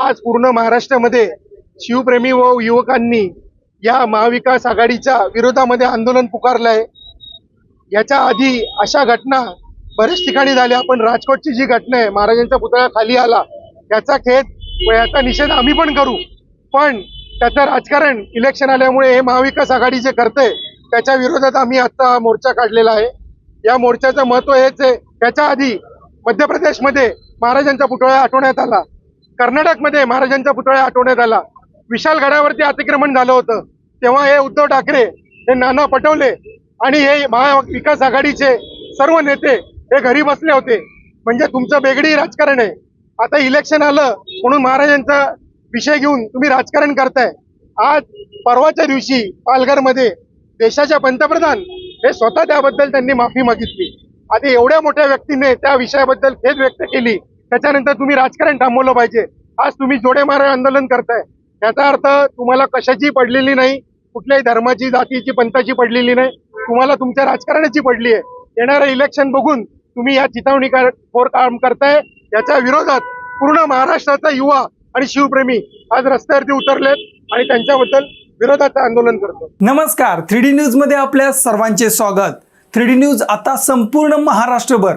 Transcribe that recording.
आज पूर्ण महाराष्ट्रामध्ये शिवप्रेमी व युवकांनी या महाविकास आघाडीच्या विरोधामध्ये आंदोलन पुकारलं आहे याच्या आधी अशा घटना बऱ्याच ठिकाणी झाल्या पण राजकोटची जी घटना आहे महाराजांचा पुतळा खाली आला याचा खेद व याचा निषेध आम्ही पण करू. पण त्याचं राजकारण इलेक्शन आल्यामुळे हे महाविकास आघाडी जे करते त्याच्या विरोधात आम्ही आता मोर्चा काढलेला आहे. या मोर्चाचं महत्त्व हेच आहे. त्याच्या आधी मध्य प्रदेशमध्ये महाराजांचा पुतळा आठवण्यात आला. कर्नाटकमध्ये महाराजांचा पुतळा आठवण्यात आला. विशाल गडावरती अतिक्रमण झालं होतं. तेव्हा हे उद्धव ठाकरे हे नाना पटवले आणि हे महाविकास आघाडीचे सर्व नेते हे घरी बसले होते. म्हणजे तुमचं बेगडी राजकारण आहे. आता इलेक्शन आलं म्हणून महाराजांचा विषय घेऊन तुम्ही राजकारण करताय. आज परवाच्या दिवशी पालघरमध्ये देशाच्या पंतप्रधान हे स्वतः त्याबद्दल त्यांनी माफी मागितली. आधी एवढ्या मोठ्या व्यक्तीने त्या विषयाबद्दल खेद व्यक्त केली. त्याच्यानंतर तुम्ही राजकारण थांबवलं पाहिजे. आज तुम्ही जोडे मारे आंदोलन करताय. याचा अर्थ तुम्हाला कशाची पडलेली नाही कुठल्याही धर्माची जातीची पंथाची पडलेली नाही. तुम्हाला तुमच्या राजकारणाची पडली आहे येणारं इलेक्शन बघून तुम्ही या चितावणी फोर काम करताय. याच्या विरोधात पूर्ण महाराष्ट्राचा युवा आणि शिवप्रेमी आज रस्त्यावरती उतरलेत आणि त्यांच्याबद्दल विरोधाचं आंदोलन करतो नमस्कार. थ्री डी न्यूजमध्ये आपल्या सर्वांचे स्वागत. थ्री डी न्यूज आता संपूर्ण महाराष्ट्रभर